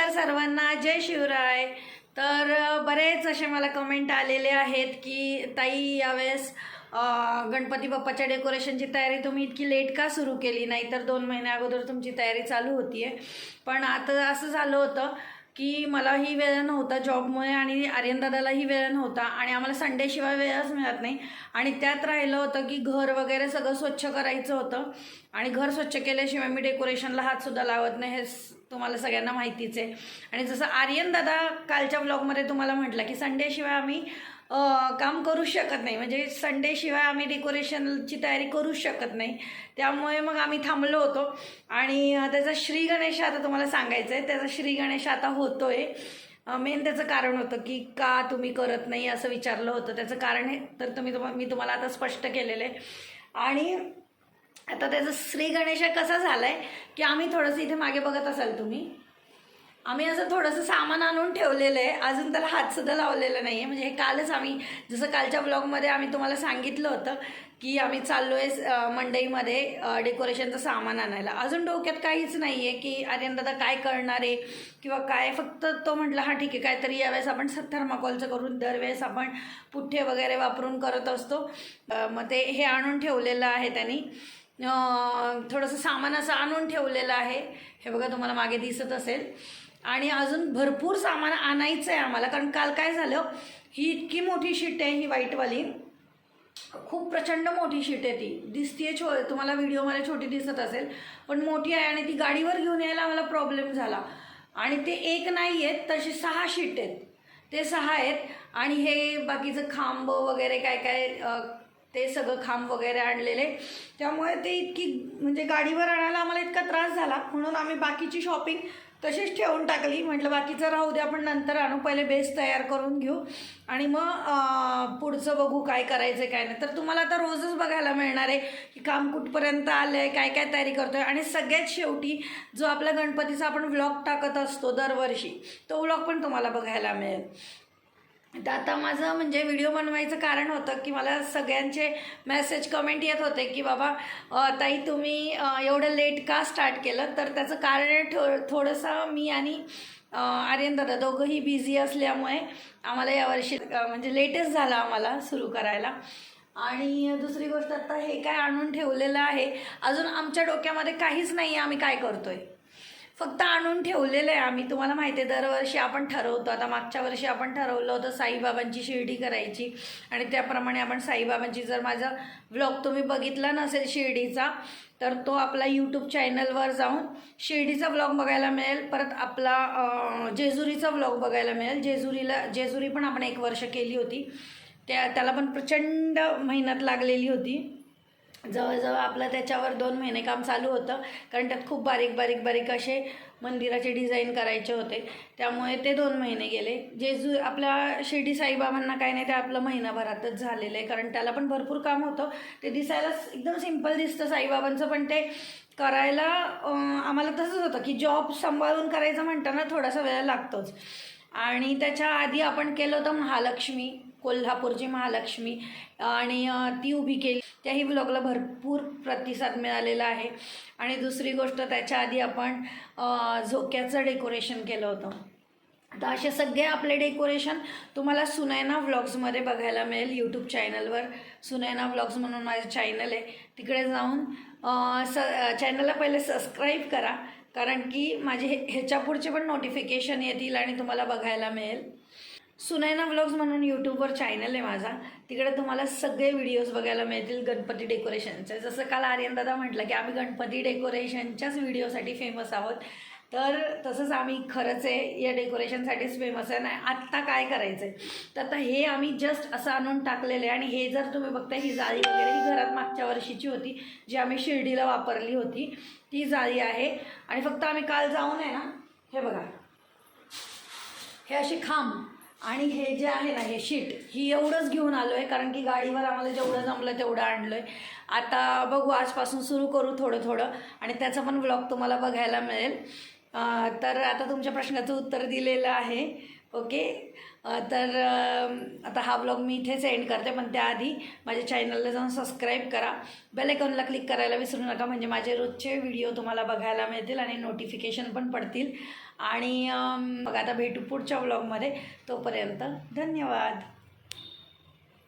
नमस्कार सर्वांना जय शिवराय. तर बरेच असे मला कमेंट आलेले आहेत की ताई यावेळेस गणपती बाप्पाच्या डेकोरेशनची तयारी तुम्ही इतकी लेट का सुरू केली? नाही तर दोन महिन्या अगोदर तुमची तयारी चालू होती आहे पण आता असं झालं होतं की मलाही वेळ नव्हता जॉबमुळे आणि आर्यनदादालाही वेळ नव्हता आणि आम्हाला संडेशिवाय वेळच मिळत नाही. आणि त्यात राहिलं होतं की घर वगैरे सगळं स्वच्छ करायचं होतं. आणि घर स्वच्छ केल्याशिवाय मी डेकोरेशनला हातसुद्धा लावत नाही हे तुम्हाला सगळ्यांना माहितीच आहे. आणि जसं आर्यन दादा कालच्या ब्लॉगमध्ये तुम्हाला म्हटलं की संडेशिवाय आम्ही काम करू शकत नाही. म्हणजे संडेशिवाय आम्ही डेकोरेशनची तयारी करूच शकत नाही. त्यामुळे मग आम्ही थांबलो होतो. आणि त्याचा श्री गणेश आता तुम्हाला सांगायचं आहे त्याचा श्री गणेश आता आहे मेन त्याचं कारण होतं की का तुम्ही करत नाही असं विचारलं होतं. त्याचं कारण आहे तर तुम्ही तुम्हा मी तुम्हाला आता स्पष्ट केलेलं आहे. आणि आता त्याचं श्री गणेश कसा झाला आहे की आम्ही थोडंसं इथे मागे बघत असाल तुम्ही. आम्ही असं थोडंसं सामान आणून ठेवलेलं आहे. अजून त्याला हातसुद्धा लावलेला नाही आहे म्हणजे हे कालच आम्ही जसं कालच्या ब्लॉगमध्ये आम्ही तुम्हाला सांगितलं होतं की आम्ही चाललो आहे मंडईमध्ये डेकोरेशनचं सामान आणायला. अजून डोक्यात काहीच नाही आहे की अरे दादा काय करणार आहे किंवा काय. फक्त तो म्हटला हां ठीक आहे. काहीतरी यावेळेस आपण थर्माकॉलचं करून दरवेळेस आपण पुठ्ठे वगैरे वापरून करत असतो. मग ते हे आणून ठेवलेलं आहे त्यांनी. थोडंसं सामान असं आणून ठेवलेलं आहे. हे बघा तुम्हाला मागे दिसत असेल. आणि अजून भरपूर सामान आणायचं आहे आम्हाला. कारण काल काय झालं ही इतकी मोठी शीट आहे ही व्हाईटवाली खूप प्रचंड मोठी शीट आहे ती. दिसतीये छो तुम्हाला व्हिडिओमध्ये छोटी दिसत असेल पण मोठी आहे आणि ती गाडीवर घेऊन यायला आम्हाला प्रॉब्लेम झाला. आणि ते एक नाही आहेत तसे सहा शीट आहेत. ते सहा आहेत आणि हे बाकीचं खांब वगैरे काय काय ते सगळं खांब वगैरे आणलेले. त्यामुळे ते इतकी म्हणजे गाडीवर आणायला आम्हाला इतका त्रास झाला. म्हणून आम्ही बाकीची शॉपिंग तशीच ठेवून टाकली. म्हटलं बाकीचं राहू दे आपण नंतर आणू. पहिले बेस तयार करून घेऊ. आणि मग पुढचं बघू काय करायचं काय नाही. तर तुम्हाला आता रोजच बघायला मिळणार आहे की काम कुठपर्यंत आलं आहे काय काय तयारी करतो आहे आणि सगळ्यात शेवटी जो आपला गणपतीचा आपण व्लॉग टाकत असतो दरवर्षी तो व्लॉग पण तुम्हाला बघायला मिळेल. तर आता माझं म्हणजे व्हिडिओ बनवायचं कारण होतं की मला सगळ्यांचे मेसेज कमेंट येत होते की बाबा ताई तुम्ही एवढं लेट का स्टार्ट केलं? तर त्याचं कारण थो थोडंसं मी आणि आर्यन दादा दोघंही बिझी असल्यामुळे आम्हाला यावर्षी म्हणजे लेटेस्ट झालं आम्हाला सुरू करायला. आणि दुसरी गोष्ट आता हे काय आणून ठेवलेलं आहे अजून आमच्या डोक्यामध्ये काहीच नाही आहे आम्ही काय करतोय? फक्त आणून ठेवलेलं आहे आम्ही. तुम्हाला माहिती आहे दरवर्षी आपण ठरवतो. आता मागच्या वर्षी आपण ठरवलं होतं साईबाबांची शिर्डी करायची. आणि त्याप्रमाणे आपण साईबाबांची जर माझा व्लॉग तुम्ही बघितला नसेल शिर्डीचा तर तो आपला यूट्यूब चॅनलवर जाऊन शिर्डीचा व्लॉग बघायला मिळेल. परत आपला जेजुरीचा व्लॉग बघायला मिळेल. जेजुरीला जेजुरी पण आपण एक वर्ष केली होती. त्या त्याला पण प्रचंड मेहनत लागलेली होती. जवळजवळ आपलं त्याच्यावर दोन महिने काम चालू होतं. कारण त्यात खूप बारीक बारीक बारीक असे मंदिराचे डिझाईन करायचे होते. त्यामुळे ते दोन महिने गेले. जेजू आपल्या शिर्डी साईबाबांना काही नाही ते आपलं महिनाभरातच झालेलं आहे. कारण त्याला पण भरपूर काम होतं. ते दिसायला एकदम सिंपल दिसतं साईबाबांचं पण ते करायला आम्हाला तसंच होतं की जॉब सांभाळून करायचं म्हणताना थोडासा वेळ लागतोच. आणि त्याच्या आधी आपण केलं होतं महालक्ष्मी. कोल्हापूरची महालक्ष्मी. आणि ती उभी केली. त्याही ब्लॉगला भरपूर प्रतिसाद मिळालेला आहे. आणि दुसरी गोष्ट त्याच्या आधी आपण झोक्याचं डेकोरेशन केलं होतं. तर असे सगळे आपले डेकोरेशन तुम्हाला सुनैना व्लॉग्समध्ये बघायला मिळेल. यूट्यूब चॅनलवर सुनैना व्लॉग्स म्हणून माझं चॅनल आहे. तिकडे जाऊन स चॅनलला पहिले सबस्क्राईब करा. कारण की माझे हे ह्याच्या पुढचे पण नोटिफिकेशन येतील आणि तुम्हाला बघायला मिळेल. सुनैना व्लॉग्स म्हणून यूट्यूबवर चॅनल आहे माझा. तिकडे तुम्हाला सगळे व्हिडिओज बघायला मिळतील गणपती डेकोरेशनचे जसं काल आर्यन दादा म्हटलं की आम्ही गणपती डेकोरेशनच्याच व्हिडिओसाठी फेमस आहोत. तर तसंच आम्ही खरंच आहे या डेकोरेशनसाठीच फेमस आहे. नाही आत्ता काय करायचं आहे तर आता हे आम्ही जस्ट असं आणून टाकलेलं आहे. आणि हे जर तुम्ही बघता ही जाळी वगैरे ही घरात मागच्या वर्षीची होती जी आम्ही शिर्डीला वापरली होती. ती जाळी आहे. आणि फक्त आम्ही काल जाऊन आहे ना हे बघा. हे असे खांब. आणि हे जे आहे ना हे शीट ही एवढंच घेऊन आलो आहे कारण की गाडीवर आम्हाला जेवढं जमलं तेवढं आणलं आहे आता बघू आजपासून सुरू करू थोडं थोडं आणि त्याचा पण ब्लॉग तुम्हाला बघायला मिळेल. तर आता तुमच्या प्रश्नाचं उत्तर दिलेलं आहे. ओके? तर आता हा ब्लॉग मी इथेच एंड करते पण त्याआधी माझ्या चॅनलला जाऊन सबस्क्राईब करा. बेल आयकॉनला क्लिक करायला विसरू नका म्हणजे माझे रोजचे व्हिडिओ तुम्हाला बघायला मिळतील आणि नोटिफिकेशन पण पडतील. आणि मग आता भेटू पुढच्या ब्लॉगमध्ये तोपर्यंत धन्यवाद.